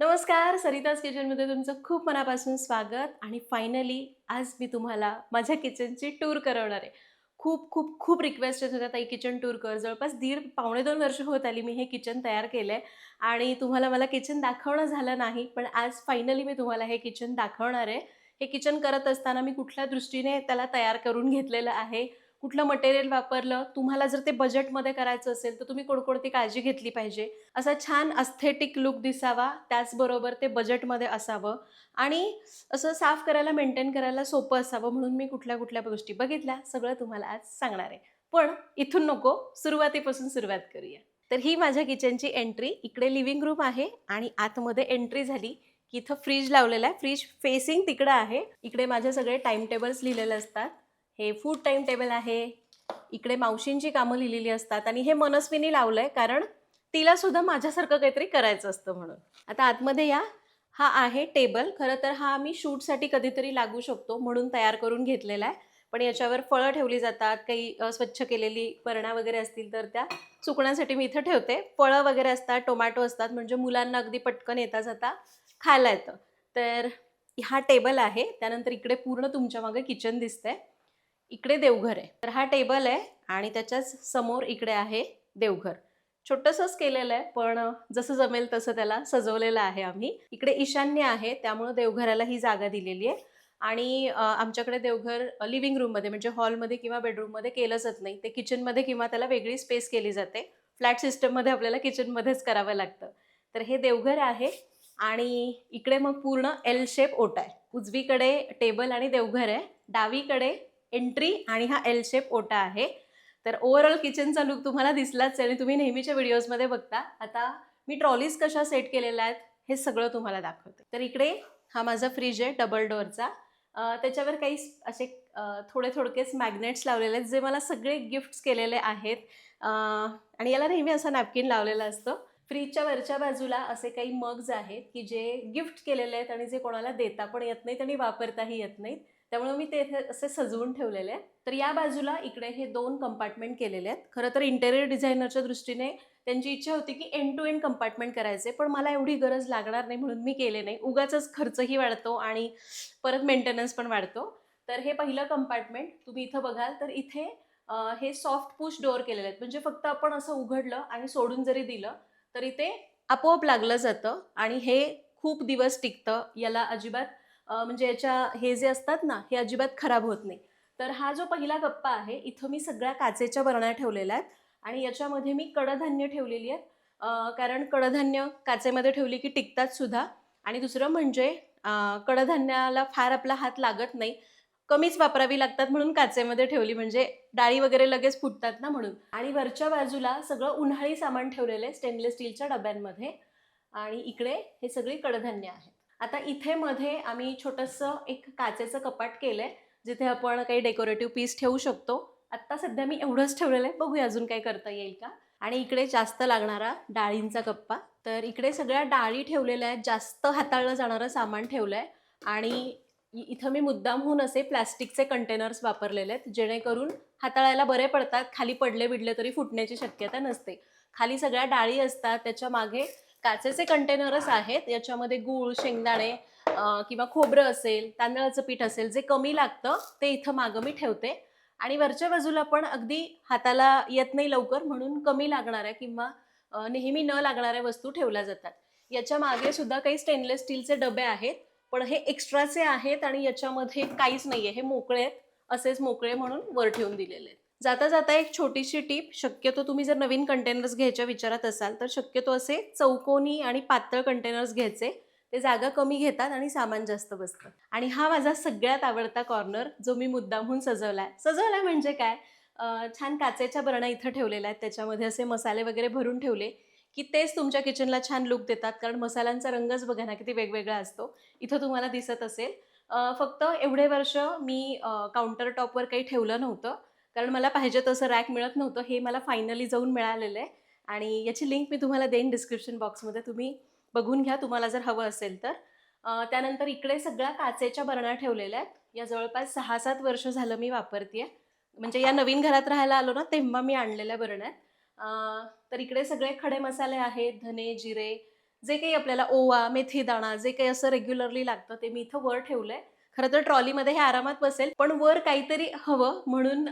नमस्कार सरिताज किचनमध्ये तुमचं खूप मनापासून स्वागत आणि फायनली आज मी तुम्हाला माझ्या किचनची टूर करवणार आहे. खूप खूप खूप रिक्वेस्ट येत होत्या ताई किचन टूर कर. जवळपास दीड पावणे दोन वर्ष होत आली मी हे किचन तयार केलं आहे आणि तुम्हाला मला किचन दाखवणं झालं नाही पण आज फायनली मी तुम्हाला हे किचन दाखवणार आहे. हे किचन करत असताना मी कुठल्या दृष्टीने त्याला तयार करून घेतलेलं आहे? कुठलं मटेरियल वापरलं तुम्हाला जर ते बजेटमध्ये करायचं असेल तर तुम्ही कोणकोणती काळजी घेतली पाहिजे. असा छान अस्थेटिक लुक दिसावा त्याचबरोबर ते बजेटमध्ये असावं. आणि असं साफ करायला मेंटेन करायला सोपं असावं म्हणून मी कुठल्या कुठल्या गोष्टी बघितल्या सगळं तुम्हाला आज सांगणार आहे. पण इथून नको सुरुवातीपासून सुरुवात करूया. तर ही माझ्या किचनची एंट्री इकडे लिव्हिंग रूम आहे आणि आतमध्ये एंट्री झाली की इथं फ्रीज लावलेला आहे. फ्रीज फेसिंग तिकडं आहे. इकडे माझे सगळे टाइम टेबल्स लिहिलेले असतात. हे फूड टाइम टेबल आहे. इकडे मावशींची कामं लिहिलेली असतात आणि हे मनस्विनी लावलंय कारण तिला सुद्धा माझ्यासारखं काहीतरी करायचं असतं म्हणून. आता आतमध्ये या. हा आहे टेबल खरं तर हा आम्ही शूटसाठी कधीतरी लागू शकतो म्हणून तयार करून घेतलेला आहे. पण याच्यावर फळं ठेवली जातात काही स्वच्छ केलेली पर्णा वगैरे असतील तर त्या सुकण्यासाठी मी इथं ठेवते. फळं वगैरे असतात टोमॅटो असतात म्हणजे मुलांना अगदी पटकन येता जाता खायला येतं. तर हा टेबल आहे. त्यानंतर इकडे पूर्ण तुमच्या मागे किचन दिसतंय. इकडे देवघर आहे. तर हा टेबल आहे आणि त्याच्याच समोर इकडे आहे देवघर. छोटंसंच केलेलं आहे पण जसं जमेल तसं त्याला सजवलेलं आहे आम्ही. इकडे ईशान्य आहे त्यामुळं देवघराला ही जागा दिलेली आहे. आणि आमच्याकडे देवघर लिव्हिंग रूममध्ये म्हणजे हॉलमध्ये किंवा बेडरूममध्ये केलं जात नाही. ते किचनमध्ये किंवा त्याला वेगळी स्पेस केली जाते. फ्लॅट सिस्टममध्ये आपल्याला किचनमध्येच करावं लागतं. तर हे देवघर आहे आणि इकडे मग पूर्ण एल शेप ओटा आहे. उजवीकडे टेबल आणि देवघर आहे. डावीकडे एंट्री आणि हा एल शेप ओटा आहे. तर ओव्हरऑल किचनचा लुक तुम्हाला दिसलाच आहे आणि तुम्ही नेहमीच्या व्हिडिओजमध्ये बघता. आता मी ट्रॉलीज कशा सेट केलेल्या आहेत हे सगळं तुम्हाला दाखवते. तर इकडे हा माझा फ्रीज आहे डबल डोअरचा त्याच्यावर काही असे थोडे थोडकेच मॅग्नेट्स लावलेले आहेत जे मला सगळे गिफ्ट्स केलेले आहेत. आणि याला नेहमी असा नॅपकिन लावलेला असतं. फ्रीजच्या वरच्या बाजूला असे काही मग्ज आहेत की जे गिफ्ट केलेले आहेत आणि जे कोणाला देता पण येत नाहीत आणि वापरताही येत नाहीत. त्यामुळे मी ते असे सजवून ठेवलेले आहेत. तर या बाजूला इकडे हे दोन कंपार्टमेंट केलेले आहेत. खरं तर इंटेरियर डिझायनरच्या दृष्टीने त्यांची इच्छा होती की एंड टू एंड कंपार्टमेंट करायचे पण मला एवढी गरज लागणार नाही म्हणून मी केले नाही. उगाचच खर्चही वाढतो आणि परत मेंटेनन्स पण वाढतो. तर हे पहिलं कंपार्टमेंट तुम्ही इथं बघाल तर इथे हे सॉफ्ट पुश डोअर केलेले आहेत. म्हणजे फक्त आपण असं उघडलं आणि सोडून जरी दिलं तरी ते आपोआप लागलं जातं आणि हे खूप दिवस टिकतं याला अजिबात म्हणजे याच्या हे जे असतात ना हे अजिबात खराब होत नाही. तर हा जो पहिला कप्पा आहे इथं मी सगळ्या काचेच्या बरण्या ठेवलेल्या आहेत आणि याच्यामध्ये मी कडधान्य ठेवलेली आहेत. कारण कडधान्य काचेमध्ये ठेवली की टिकतात सुद्धा. आणि दुसरं म्हणजे कडधान्याला फार आपला हात लागत नाही. कमीच वापरावी लागतात म्हणून काचेमध्ये ठेवली म्हणजे डाळी वगैरे लगेच फुटतात ना म्हणून. आणि वरच्या बाजूला सगळं उन्हाळी सामान ठेवलेलं आहे स्टेनलेस स्टीलच्या डब्यांमध्ये. आणि इकडे हे सगळी कडधान्य आहेत आता इथे मध्ये आम्ही छोटंसं एक काचेचं कपाट केलं आहे जिथे आपण काही डेकोरेटिव्ह पीस ठेवू शकतो. आत्ता सध्या मी एवढंच ठेवलेलं आहे. बघूया अजून काही करता येईल का. आणि इकडे जास्त लागणारा डाळींचा कप्पा. तर इकडे सगळ्या डाळी ठेवलेल्या आहेत. जास्त हाताळलं जाणारं सामान ठेवलं आहे आणि इथं मी मुद्दामहून असे प्लॅस्टिकचे कंटेनर्स वापरलेले आहेत जेणेकरून हाताळायला बरे पडतात. खाली पडले बिडले तरी फुटण्याची शक्यता नसते. खाली सगळ्या डाळी असतात. त्याच्यामागे काचेचे कंटेनरच आहेत. याच्यामध्ये गूळ शेंगदाणे किंवा खोबरं असेल तांदळाचं पीठ असेल जे कमी लागतं ते इथं मागं मी ठेवते. आणि वरच्या बाजूला पण अगदी हाताला येत नाही लवकर म्हणून कमी लागणाऱ्या किंवा नेहमी न लागणाऱ्या वस्तू ठेवल्या जातात. याच्या मागे सुद्धा काही स्टेनलेस स्टीलचे डबे आहेत पण हे एक्स्ट्राचे आहेत आणि याच्यामध्ये काहीच नाही आहे हे मोकळे आहेत असेच मोकळे म्हणून वर ठेवून दिलेले आहेत. जाता जाता एक छोटीशी टीप शक्यतो तुम्ही जर नवीन कंटेनर्स घ्यायच्या विचारात असाल तर शक्यतो असे चौकोनी आणि पातळ कंटेनर्स घ्यायचे. ते जागा कमी घेतात आणि सामान जास्त बसतं. आणि हा माझा सगळ्यात आवडता कॉर्नर जो मी मुद्दामहून सजवलाय. सजवलाय म्हणजे काय? छान काचेच्या बरणा इथं ठेवलेल्या आहेत. त्याच्यामध्ये असे मसाले वगैरे भरून ठेवले की तेच तुमच्या किचनला छान लुक देतात. कारण मसाल्यांचा रंगच बघा ना किती वेगवेगळा असतो. इथं तुम्हाला दिसत असेल. फक्त एवढे वर्ष मी काउंटर टॉपवर काही ठेवलं नव्हतं. कारण मला पाहिजे तसं रॅक मिळत नव्हतं हे मला फायनली जाऊन मिळालेलं आहे. आणि याची लिंक मी तुम्हाला देईन डिस्क्रिप्शन बॉक्समध्ये तुम्ही बघून घ्या तुम्हाला जर हवं असेल तर. त्यानंतर इकडे सगळ्या काचेच्या बरण्या ठेवलेल्या आहेत. या जवळपास सहा सात वर्ष झालं मी वापरते म्हणजे या नवीन घरात राहायला आलो ना तेव्हा मी आणलेल्या बरण्यात तर इकडे सगळे खडे मसाले आहेत धने जिरे जे काही आपल्याला ओवा मेथी दाणा जे काही असं रेग्युलरली लागतं ते मी इथं वर ठेवलं आहे खरं तर ट्रॉलीमध्ये हे आरामात बसेल पण वर काहीतरी हवं म्हणून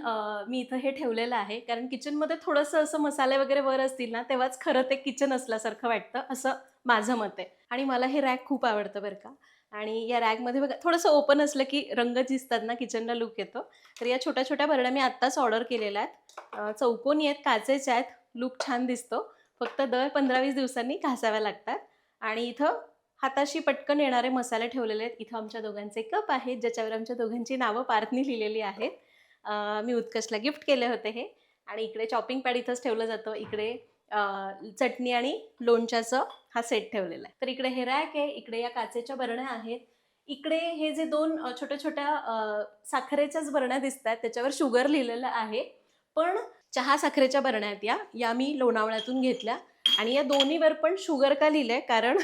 मी इथं हे ठेवलेलं आहे. कारण किचनमध्ये थोडंसं असं मसाले वगैरे वर असतील ना तेव्हाच खरं ते किचन असल्यासारखं वाटतं असं माझं मत आहे. आणि मला हे रॅक खूप आवडतं बरं का. आणि या रॅगमध्ये बघा थोडंसं ओपन असलं की रंग दिसतात ना किचनला लुक येतो. तर या छोट्या छोट्या भरण्या मी आत्ताच ऑर्डर केलेल्या आहेत. चौकोनी आहेत काचेच्या आहेत लुक छान दिसतो. फक्त दर पंधरा वीस दिवसांनी घासाव्या लागतात. आणि इथं हाताशी पटकन येणारे मसाले ठेवलेले आहेत. इथं आमच्या दोघांचे कप आहेत ज्याच्यावर आमच्या दोघांची नावं पार्थनी लिहिलेली आहेत. मी उत्कर्षला गिफ्ट केले होते हे. आणि इकडे चॉपिंग पॅड इथंच ठेवलं जातं. इकडे चटणी आणि लोणच्याचं हा सेट ठेवलेला आहे. तर इकडे हे रॅक आहे इकडे या काचेच्या बरण्या आहेत. इकडे हे जे दोन छोट्या छोट्या साखरेच्याच बरण्या दिसत आहेत त्याच्यावर शुगर लिहिलेलं आहे. पण चहा साखरेच्या बरण्यात आहेत या. या मी लोणावळ्यातून घेतल्या. आणि या दोन्हीवर पण शुगर का लिहिलंय? कारण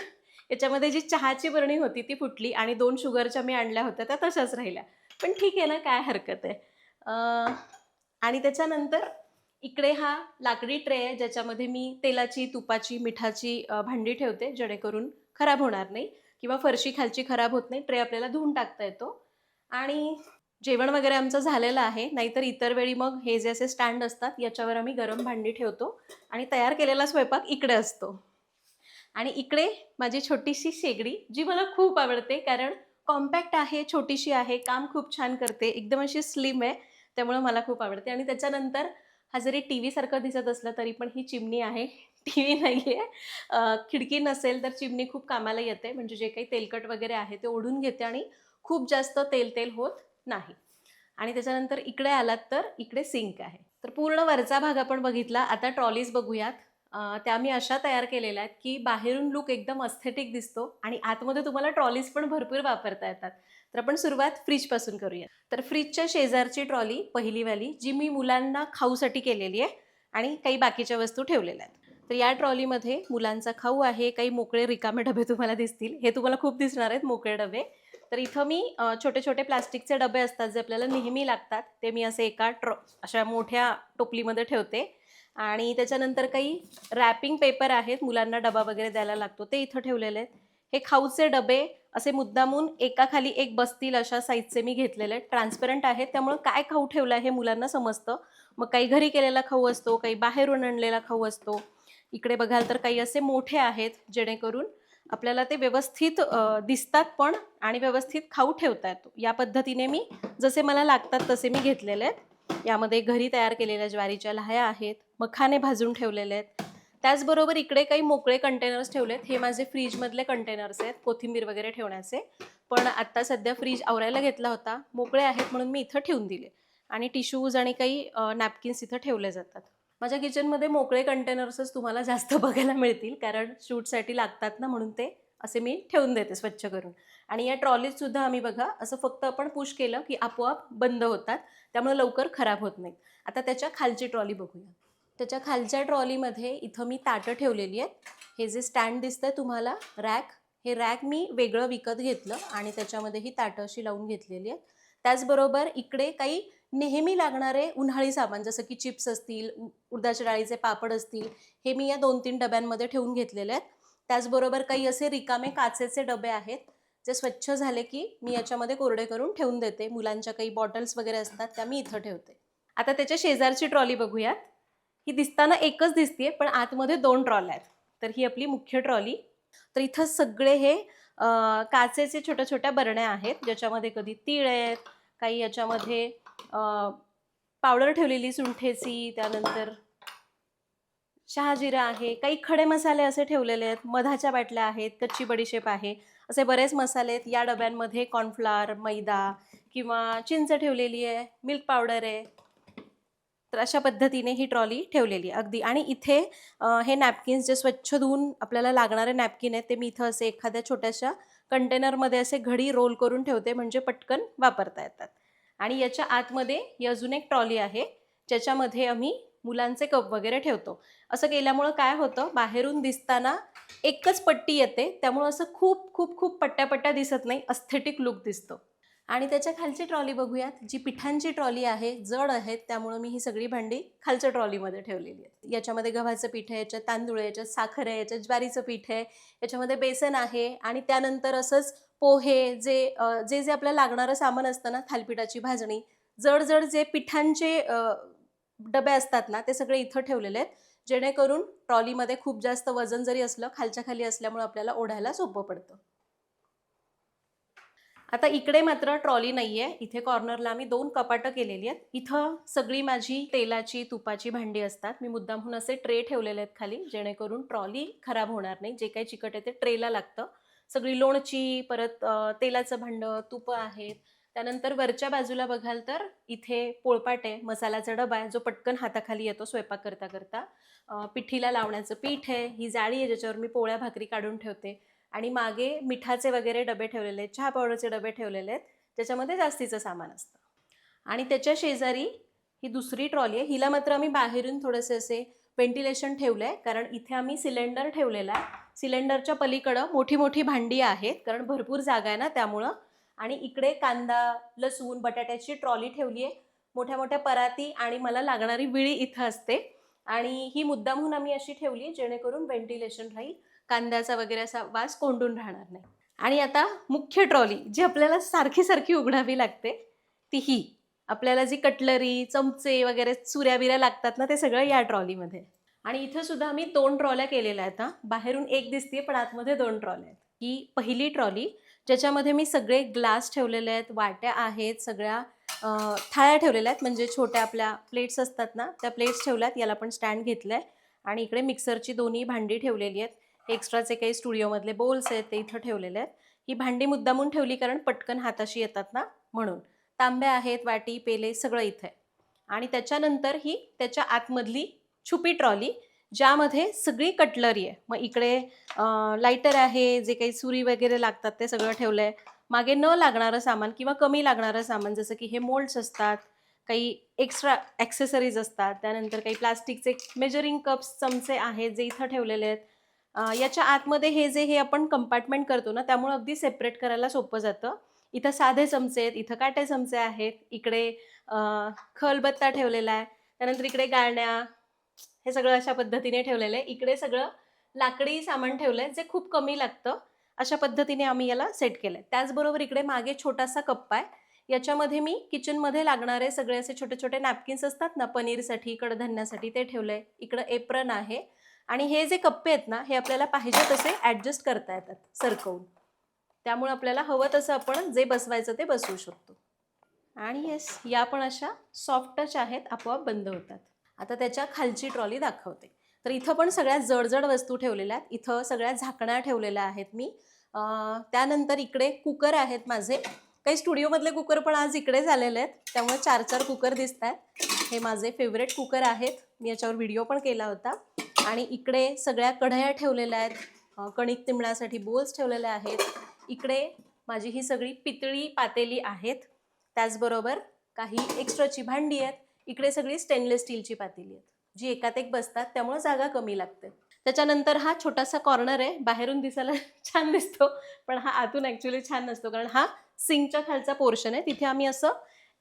याच्यामध्ये जी चहाची बरणी होती ती फुटली आणि दोन शुगरच्या मी आणल्या होत्या त्या तशाच राहिल्या. पण ठीक आहे ना काय हरकत आहे. आणि त्याच्यानंतर इकडे हा लाकडी ट्रे आहे ज्याच्यामध्ये मी तेलाची तुपाची मिठाची भांडी ठेवते जेणेकरून खराब होणार नाही किंवा फरशी खालची खराब होत नाही ट्रे आपल्याला धुवून टाकता येतो. आणि जेवण वगैरे आमचं झालेलं आहे नाहीतर इतर वेळी मग हे जे असे स्टँड असतात याच्यावर आम्ही गरम भांडी ठेवतो आणि तयार केलेला स्वयंपाक इकडे असतो. आणि इकडे माझी छोटीशी शेगडी जी मला खूप आवडते कारण कॉम्पॅक्ट आहे छोटीशी आहे काम खूप छान करते एकदम अशी स्लिम आहे त्यामुळे मला खूप आवडते. आणि त्याच्यानंतर हा जरी टी व्हीसारखं दिसत असलं तरी पण ही चिमणी आहे. टी व्ही नाही आहे खिडकी नसेल तर चिमणी खूप कामाला येते. म्हणजे जे काही तेलकट वगैरे आहे ते ओढून घेते आणि खूप जास्त तेल तेल होत नाही. आणि त्याच्यानंतर इकडे आलात तर इकडे सिंक आहे. तर पूर्ण वरचा भाग आपण बघितला. आता ट्रॉलीज बघूयात. त्या मी अशा तयार केलेल्या आहेत की बाहेरून लुक एकदम अस्थेटिक दिसतो आणि आतमध्ये तुम्हाला ट्रॉलीज पण भरपूर वापरता येतात. तर आपण सुरुवात फ्रीजपासून करूया. तर फ्रीजच्या शेजारची ट्रॉली पहिलीवाली जी मी मुलांना खाऊसाठी केलेली आहे आणि काही बाकीच्या वस्तू ठेवलेल्या आहेत. तर या ट्रॉलीमध्ये मुलांचा खाऊ आहे काही मोकळे रिकामे डबे तुम्हाला दिसतील. हे तुम्हाला खूप दिसणार आहेत मोकळे डबे. तर इथं मी छोटे छोटे प्लास्टिकचे डबे असतात जे आपल्याला नेहमी लागतात ते मी असे एका ट्रॉ अशा मोठ्या टोपलीमध्ये ठेवते. आणि त्याच्यानंतर काही रॅपिंग पेपर आहेत मुलांना डबा वगैरे द्यायला लागतो ते इथं ठेवलेले आहेत. हे खाऊचे डबे असे मुद्दामून एकाखाली एक बसतील अशा साईजचे मी घेतलेले आहेत. ट्रान्सपरंट आहेत त्यामुळं काय खाऊ ठेवलं आहे हे मुलांना समजतं. मग काही घरी केलेला खाऊ असतो काही बाहेरून आणलेला खाऊ असतो. इकडे बघाल तर काही असे मोठे आहेत जेणेकरून आपल्याला ते व्यवस्थित दिसतात पण आणि व्यवस्थित खाऊ ठेवता येतो. या पद्धतीने मी जसे मला लागतात तसे मी घेतलेले आहेत. यामध्ये घरी तयार केलेल्या ज्वारीच्या लाह्या आहेत मखाने भाजून ठेवलेले आहेत. त्याचबरोबर इकडे काही मोकळे कंटेनर्स ठेवलेत. हे माझे फ्रीजमधले कंटेनर्स आहेत कोथिंबीर वगैरे ठेवण्याचे. पण आत्ता सध्या फ्रीज आवरायला घेतला होता. मोकळे आहेत म्हणून मी इथं ठेवून दिले. आणि टिश्यूज आणि काही नॅपकिन्स इथं ठेवले जातात. माझ्या किचनमध्ये मोकळे कंटेनर्सच तुम्हाला जास्त बघायला मिळतील. कारण शूटसाठी लागतात ना म्हणून ते. असे मी ठेवून देते स्वच्छ करून. आणि या ट्रॉलीजसुद्धा आम्ही बघा असं फक्त आपण पुश केलं की आपोआप बंद होतात. त्यामुळे लवकर खराब होत नाहीत. आता त्याच्या खालची ट्रॉली बघूया. त्याच्या खालच्या ट्रॉलीमध्ये इथं मी ताटं ठेवलेली आहेत. हे जे स्टँड दिसतं आहे तुम्हाला रॅक हे रॅक मी वेगळं विकत घेतलं आणि त्याच्यामध्ये ही ताटं अशी लावून घेतलेली आहेत. त्याचबरोबर इकडे काही नेहमी लागणारे उन्हाळी सामान जसं की चिप्स असतील उडदाच्या डाळीचे पापड असतील हे मी या दोन तीन डब्यांमध्ये ठेवून घेतलेले आहेत. त्याचबरोबर काही असे रिकामे काचेचे डबे आहेत जे स्वच्छ झाले की मी याच्यामध्ये कोरडे करून ठेवून देते. मुलांच्या काही बॉटल्स वगैरे असतात त्या मी इथं ठेवते. आता त्याच्या शेजारची ट्रॉली बघूयात. ही दिसताना एकच दिसते पण आतमध्ये दोन ट्रॉल्या आहेत. तर ही आपली मुख्य ट्रॉली. तर इथं सगळे हे काचेचे छोट्या छोट्या बरण्या आहेत ज्याच्यामध्ये कधी तीळ आहेत काही याच्यामध्ये पावडर ठेवलेली सुंठेची त्यानंतर शहाजिरा आहे काही खडे मसाले असे ठेवलेले आहेत मधाच्या बाटल्या आहेत कच्ची बडीशेप आहे. असे बरेच मसाले आहेत. या डब्यांमध्ये कॉर्नफ्लावर मैदा किंवा चिंच ठेवलेली आहे मिल्क पावडर आहे. तर अशा पद्धतीने ही ट्रॉली ठेवलेली आहे अगदी. आणि इथे हे नॅपकिन्स जे स्वच्छ धुवून आपल्याला लागणारे नॅपकिन आहेत ते मी इथं असे एखाद्या छोट्याशा कंटेनरमध्ये असे घडी रोल करून ठेवते म्हणजे पटकन वापरता येतात. आणि याच्या आतमध्ये ही अजून एक ट्रॉली आहे ज्याच्यामध्ये आम्ही मुलांचे कप वगैरे ठेवतो. असं केल्यामुळं काय होतं बाहेरून दिसताना एकच पट्टी येते त्यामुळं असं खूप खूप खूप पट्ट्या पट्ट्या दिसत नाही अस्थेटिक लुक दिसतो. आणि त्याच्या खालची ट्रॉली बघूयात जी पिठांची ट्रॉली आहे जड आहेत त्यामुळं मी ही सगळी भांडी खालच्या ट्रॉलीमध्ये ठेवलेली आहेत. याच्यामध्ये गव्हाचं पीठ आहे याच्यात तांदूळ आहे याच्यात साखर आहे याच्यात ज्वारीचं पीठ आहे याच्यामध्ये बेसन आहे आणि त्यानंतर असंच पोहे जे जे जे आपल्याला लागणारं सामान असतं ना थालपिठाची भाजणी जड जड जे पिठांचे डबे असतात ना ते सगळे इथं ठेवलेले आहेत. जेणेकरून ट्रॉलीमध्ये खूप जास्त वजन जरी असलं खालच्या खाली असल्यामुळे आपल्याला ओढायला सोपं पडतं. आता इकडे मात्र ट्रॉली नाही आहे इथे कॉर्नरला आम्ही दोन कपाटं केलेली आहेत. इथं सगळी माझी तेलाची तुपाची भांडी असतात. मी मुद्दामहून असे ट्रे ठेवलेले आहेत खाली जेणेकरून ट्रॉली खराब होणार नाही. जे काही चिकट आहे ते ट्रेला लागतं. सगळी लोणची परत तेलाचं भांडं तुपं आहेत. त्यानंतर वरच्या बाजूला बघाल तर इथे पोळपाट आहे मसाल्याचा डबा आहे जो पटकन हाताखाली येतो स्वयंपाक करता करता. पिठीला लावण्याचं पीठ आहे ही जाळी आहे ज्याच्यावर मी पोळ्या भाकरी काढून ठेवते. आणि मागे मिठाचे वगैरे डबे ठेवलेले आहेत चहा पावडरचे डबे ठेवलेले आहेत ज्याच्यामध्ये जास्तीचं सामान असतं. आणि त्याच्या शेजारी ही दुसरी ट्रॉली आहे हिला मात्र आम्ही बाहेरून थोडेसे असे व्हेंटिलेशन ठेवलं आहे कारण इथे आम्ही सिलेंडर ठेवलेला आहे. सिलेंडरच्या पलीकडं मोठी मोठी भांडी आहेत कारण भरपूर जागा आहे ना त्यामुळं आणि इकडे कांदा लसूण बटाट्याची ट्रॉली ठेवली आहे मोठ्या मोठ्या पराती आणि मला लागणारी विळी इथं असते. आणि ही मुद्दामहून आम्ही अशी ठेवली जेणेकरून व्हेंटिलेशन राहील. कांद्याचा वगैरे असा वास कोंडून राहणार नाही. आणि आता मुख्य ट्रॉली जी आपल्याला सारखी सारखी उघडावी लागते ती ही आपल्याला जी कटलरी चमचे वगैरे चुऱ्या बिऱ्या लागतात ना ते सगळं या ट्रॉलीमध्ये. आणि इथं सुद्धा आम्ही दोन ट्रॉल्या केलेल्या आहेत बाहेरून एक दिसते पण आतमध्ये दोन ट्रॉल्या आहेत. ही पहिली ट्रॉली ज्याच्यामध्ये मी सगळे ग्लास ठेवलेले आहेत वाट्या आहेत सगळ्या थाळ्या ठेवलेल्या आहेत. म्हणजे छोट्या आपल्या प्लेट्स असतात ना त्या प्लेट्स ठेवल्यात. याला पण स्टँड घेतलं आहे आणि इकडे मिक्सरची दोन्ही भांडी ठेवलेली आहेत. एक्स्ट्राचे काही स्टुडिओमधले बोल्स आहेत ते इथं ठेवलेले आहेत. ही भांडी मुद्दामून ठेवली कारण पटकन हाताशी येतात ना म्हणून. तांब्या आहेत वाटी पेले सगळं इथे आहे. आणि त्याच्यानंतर ही त्याच्या आतमधली छुपी ट्रॉली ज्यामध्ये सगळी कटलरी आहे. मग इकडे लायटर आहे जे काही सुरी वगैरे लागतात ते सगळं ठेवलं आहे मागे न लागणारं सामान किंवा कमी लागणारं सामान जसं की हे मोल्ड्स असतात काही एक्स्ट्रा ॲक्सेसरीज असतात त्यानंतर काही प्लास्टिकचे मेजरिंग कप्स चमचे आहेत जे इथं ठेवलेले आहेत. याच्या आतमध्ये हे जे हे आपण कंपार्टमेंट करतो ना त्यामुळे अगदी सेपरेट करायला सोपं जातं. इथं साधे चमचे आहेत इथं काटे चमचे आहेत इकडे खलबत्ता ठेवलेला आहे त्यानंतर इकडे गाळण्या हे सगळं अशा पद्धतीने ठेवलेलं आहे. इकडे सगळं लाकडी सामान ठेवलं आहे जे खूप कमी लागतं. अशा पद्धतीने आम्ही याला सेट केलं आहे त्याचबरोबर इकडे मागे छोटासा कप्पा आहे. याच्यामध्ये मी किचनमध्ये लागणारे सगळे असे छोटे छोटे नॅपकिन्स असतात ना पनीरसाठी कडधान्यासाठी ते ठेवलं आहे इकडं एप्रन आहे. आणि हे जे कप्पे आहेत ना हे आपल्याला पाहिजे तसे ॲडजस्ट करता येतात सरकवून. त्यामुळे आपल्याला हवं तसं आपण जे बसवायचं ते बसवू शकतो. आणि येस या पण अशा सॉफ्ट टच आहेत आपोआप बंद होतात. आता त्याच्या खालची ट्रॉली दाखवते. तर इथं पण सगळ्या जडजड वस्तू ठेवलेल्या आहेत. इथं सगळ्या झाकण्या ठेवलेल्या आहेत मी. त्यानंतर इकडे कुकर आहेत माझे. काही स्टुडिओमधले कुकर पण आज इकडे झालेले आहेत. त्यामुळे चार चार कुकर दिसत आहेत हे माझे फेवरेट कुकर आहेत. मी याच्यावर व्हिडिओ पण केला होता. आणि इकडे सगळ्या कढया ठेवलेल्या आहेत. कणिक तिंबण्यासाठी बोल्स ठेवलेले आहेत. इकडे माझी ही सगळी पितळी पातेली आहेत. त्याचबरोबर काही एक्स्ट्राची भांडी आहेत. इकडे सगळी स्टेनलेस स्टीलची पातेली आहेत. जी एकात एक बसतात त्यामुळे जागा कमी लागते. त्याच्यानंतर हा छोटासा कॉर्नर आहे. बाहेरून दिसायला छान दिसतो पण हा आतून ॲक्च्युली छान नसतो. कारण हा सिंकच्या खालचा पोर्शन आहे. तिथे आम्ही असं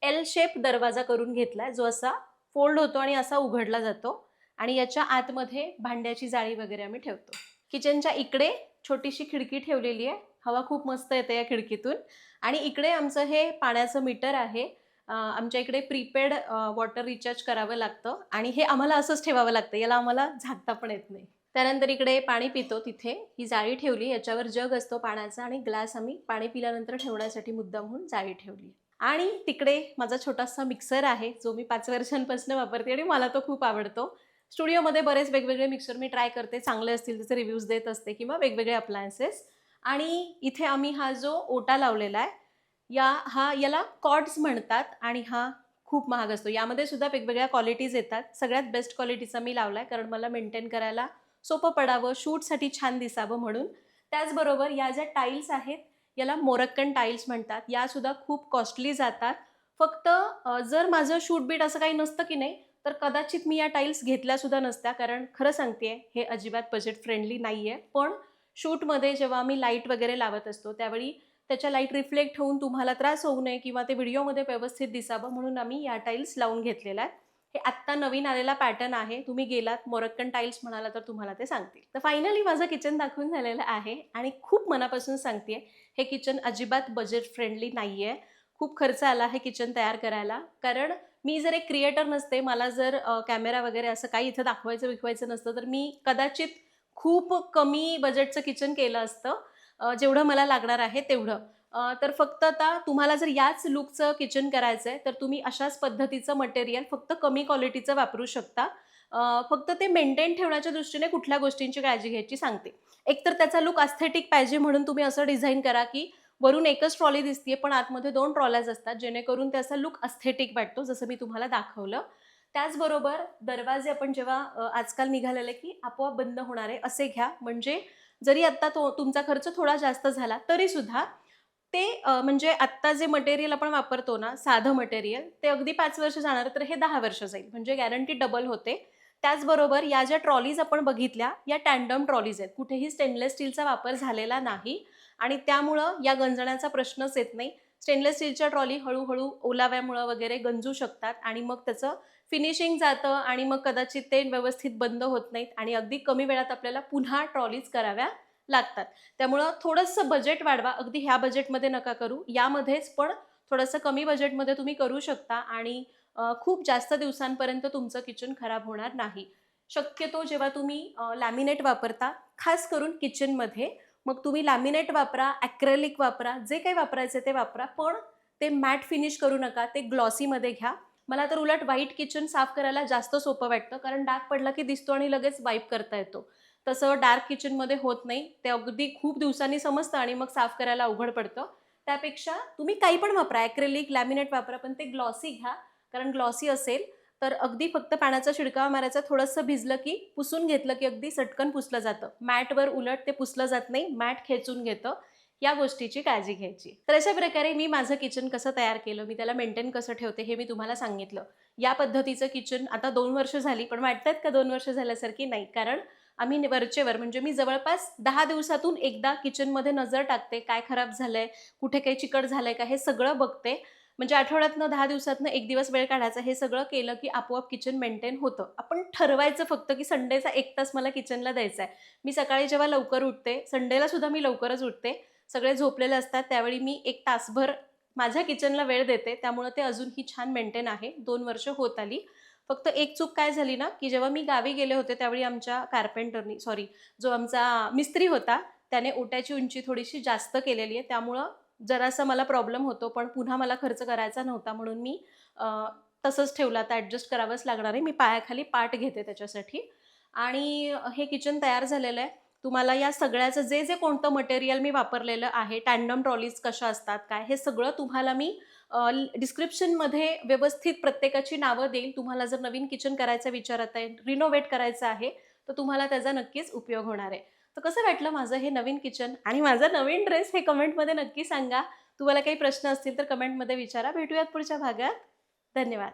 एल शेप दरवाजा करून घेतला आहे जो असा फोल्ड होतो आणि असा उघडला जातो. आणि याच्या आतमध्ये भांड्याची जाळी वगैरे आम्ही ठेवतो. किचनच्या इकडे छोटीशी खिडकी ठेवलेली आहे. हवा खूप मस्त येते या खिडकीतून. आणि इकडे आमचं हे पाण्याचं मीटर आहे. आमच्या इकडे प्रीपेड वॉटर रिचार्ज करावं लागतं आणि हे आम्हाला असंच ठेवावं लागतं. याला आम्हाला झाकता पण येत नाही. त्यानंतर इकडे पाणी पितो तिथे. ही जाळी ठेवली. याच्यावर जग असतो पाण्याचा आणि ग्लास आम्ही पाणी पिल्यानंतर ठेवण्यासाठी मुद्दा म्हणून जाळी ठेवली. आणि तिकडे माझा छोटासा मिक्सर आहे जो मी पाच वर्षांपासून वापरते आणि मला तो खूप आवडतो. स्टुडिओमध्ये बरेच वेगवेगळे मिक्सर मी ट्राय करते. चांगले असतील त्याचे रिव्ह्यूज देत असते किंवा वेगवेगळे अप्लायन्सेस आणि इथे आम्ही हा जो ओटा लावलेला आहे या हा याला कॉर्ड्स म्हणतात आणि हा खूप महाग असतो. यामध्ये सुद्धा वेगवेगळ्या क्वालिटीज येतात. सगळ्यात बेस्ट क्वालिटीचा मी लावला आहे कारण मला मेंटेन करायला सोपं पडावं शूटसाठी छान दिसावं म्हणून. त्याचबरोबर या ज्या टाईल्स आहेत याला मोरक्कन टाईल्स म्हणतात. यासुद्धा खूप कॉस्टली जातात. फक्त जर माझं शूट बीट असं काही नसतं की नाही तर कदाचित मी या टाईल्स घेतल्यासुद्धा नसत्या. कारण खरं सांगते हे अजिबात बजेट फ्रेंडली नाही आहे पण शूटमध्ये जेव्हा आम्ही लाइट वगैरे लावत असतो त्यावेळी त्याच्या लाइट रिफ्लेक्ट होऊन तुम्हाला त्रास होऊ नये किंवा ते व्हिडिओमध्ये व्यवस्थित दिसावं म्हणून आम्ही या टाईल्स लावून घेतलेल्या आहेत. हे आत्ता नवीन आलेला पॅटर्न आहे. तुम्ही गेलात मोरक्कन टाईल्स म्हणाला तर तुम्हाला ते सांगतील. तर फायनली माझं किचन दाखवून झालेलं आहे आणि खूप मनापासून सांगते हे किचन अजिबात बजेट फ्रेंडली नाही आहे खूप खर्च आला हे किचन तयार करायला. कारण मी जर एक क्रिएटर नसते मला जर कॅमेरा वगैरे असं काही इथं दाखवायचं विकवायचं नसतं तर मी कदाचित खूप कमी बजेटचं किचन केलं असतं. जेवढं मला लागणार आहे तेवढं. तर फक्त आता तुम्हाला जर याच लुकचं किचन करायचं आहे तर तुम्ही अशाच पद्धतीचं मटेरियल फक्त कमी क्वालिटीचं वापरू शकता. फक्त ते मेंटेन ठेवण्याच्या दृष्टीने कुठल्या गोष्टींची काळजी घ्यायची सांगते. एकतर त्याचा लुक अस्थेटिक पाहिजे म्हणून तुम्ही असं डिझाईन करा की वरून एकच ट्रॉली दिसते पण आतमध्ये दोन ट्रॉल्याज असतात जेणेकरून त्याचा लुक अस्थेटिक वाटतो जसं मी तुम्हाला दाखवलं. त्याचबरोबर दरवाजे आपण जेव्हा आजकाल निघालेले की आपोआप बंद होणारे असे घ्या. म्हणजे जरी आत्ता तो तुमचा खर्च थोडा जास्त झाला तरीसुद्धा ते म्हणजे आत्ता जे मटेरियल आपण वापरतो ना साधं मटेरियल ते अगदी पाच वर्ष जाणार तर हे दहा वर्ष जाईल. म्हणजे गॅरंटी डबल होते. त्याचबरोबर या ज्या ट्रॉलीज आपण बघितल्या या टँडम ट्रॉलीज आहेत. कुठेही स्टेनलेस स्टीलचा वापर झालेला नाही आणि त्यामुळं या गंजण्याचा प्रश्नच येत नाही. स्टेनलेस स्टीलच्या ट्रॉली हळूहळू ओलाव्यामुळं वगैरे गंजू शकतात आणि मग त्याचं फिनिशिंग जातं आणि मग कदाचित ते व्यवस्थित बंद होत नाहीत आणि अगदी कमी वेळात आपल्याला पुन्हा ट्रॉलीज कराव्या लागतात. त्यामुळं थोडंसं बजेट वाढवा. अगदी ह्या बजेटमध्ये नका करू. यामध्येच पण थोडंसं कमी बजेटमध्ये तुम्ही करू शकता आणि खूप जास्त दिवसांपर्यंत तुमचं किचन खराब होणार नाही. शक्यतो जेव्हा तुम्ही लॅमिनेट वापरता खास करून किचनमध्ये मग तुम्ही लॅमिनेट वापरा ॲक्रेलिक वापरा जे काही वापरायचं ते वापरा. पण ते मॅट फिनिश करू नका ते ग्लॉसीमध्ये घ्या. मला तर उलट व्हाईट किचन साफ करायला जास्त सोपं वाटतं कारण डाग पडला की दिसतो आणि लगेच वाईप करता येतो. तसं डार्क किचनमध्ये होत नाही. ते अगदी खूप दिवसांनी समजतं आणि मग साफ करायला अवघड पडतं. त्यापेक्षा तुम्ही काही पण वापरा ॲक्रेलिक लॅमिनेट वापरा पण ते ग्लॉसी घ्या. कारण ग्लॉसी असेल तर अगदी फक्त पाण्याचा शिडकावा मारायचा थोडंसं भिजलं की पुसून घेतलं की अगदी सटकन पुसलं जातं. मॅटवर उलट ते पुसलं जात नाही मॅट खेचून घेतं. या गोष्टीची काळजी घ्यायची. तर अशा प्रकारे मी माझं किचन कसं तयार केलं मी त्याला मेंटेन कसं ठेवते हे मी तुम्हाला सांगितलं. या पद्धतीचं किचन आता दोन वर्ष झाली पण वाटतात का दोन वर्ष झाल्यासारखी नाही? कारण आम्ही वरचेवर म्हणजे मी जवळपास दहा दिवसातून एकदा किचनमध्ये नजर टाकते काय खराब झालंय कुठे काही चिकट झालंय का हे सगळं बघते. म्हणजे आठवड्यातनं दहा दिवसातनं एक दिवस वेळ काढायचा हे सगळं केलं की आपोआप किचन मेंटेन होतं. आपण ठरवायचं फक्त की संडेचा एक तास मला किचनला द्यायचा आहे मी सकाळी जेव्हा लवकर उठते संडेला सुद्धा मी लवकरच उठते. सगळे झोपलेले असतात त्यावेळी मी एक तासभर माझ्या किचनला वेळ देते. त्यामुळं ते अजूनही छान मेंटेन आहे. दोन वर्ष होत आली. फक्त एक चूक काय झाली ना की जेव्हा मी गावी गेले होते त्यावेळी आमच्या कार्पेंटरनी सॉरी जो आमचा मिस्त्री होता त्याने ओट्याची उंची थोडीशी जास्त केलेली आहे. त्यामुळं जरासा मला प्रॉब्लेम होतो पण पुन्हा मला खर्च करायचा नव्हता म्हणून मी तसंच ठेवलं. आता ॲडजस्ट करावंच लागणार आहे. मी पायाखाली पाठ घेते त्याच्यासाठी. आणि हे किचन तयार झालेलं आहे. तुम्हाला या सगळ्याचं जे जे कोणतं मटेरियल मी वापरलेलं आहे टँडम ट्रॉलीज कशा असतात काय हे सगळं तुम्हाला मी डिस्क्रिप्शनमध्ये व्यवस्थित प्रत्येकाची नावं देईल तुम्हाला जर नवीन किचन करायचा विचारात आहे रिनोव्हेट करायचं आहे तर तुम्हाला त्याचा नक्कीच उपयोग होणार आहे. तर कसं वाटलं माझं हे नवीन किचन? आणि माझा नवीन ड्रेस हे कमेंटमध्ये नक्की सांगा. तुम्हाला काही प्रश्न असतील तर कमेंटमध्ये विचारा. भेटूयात पुढच्या भागात. धन्यवाद.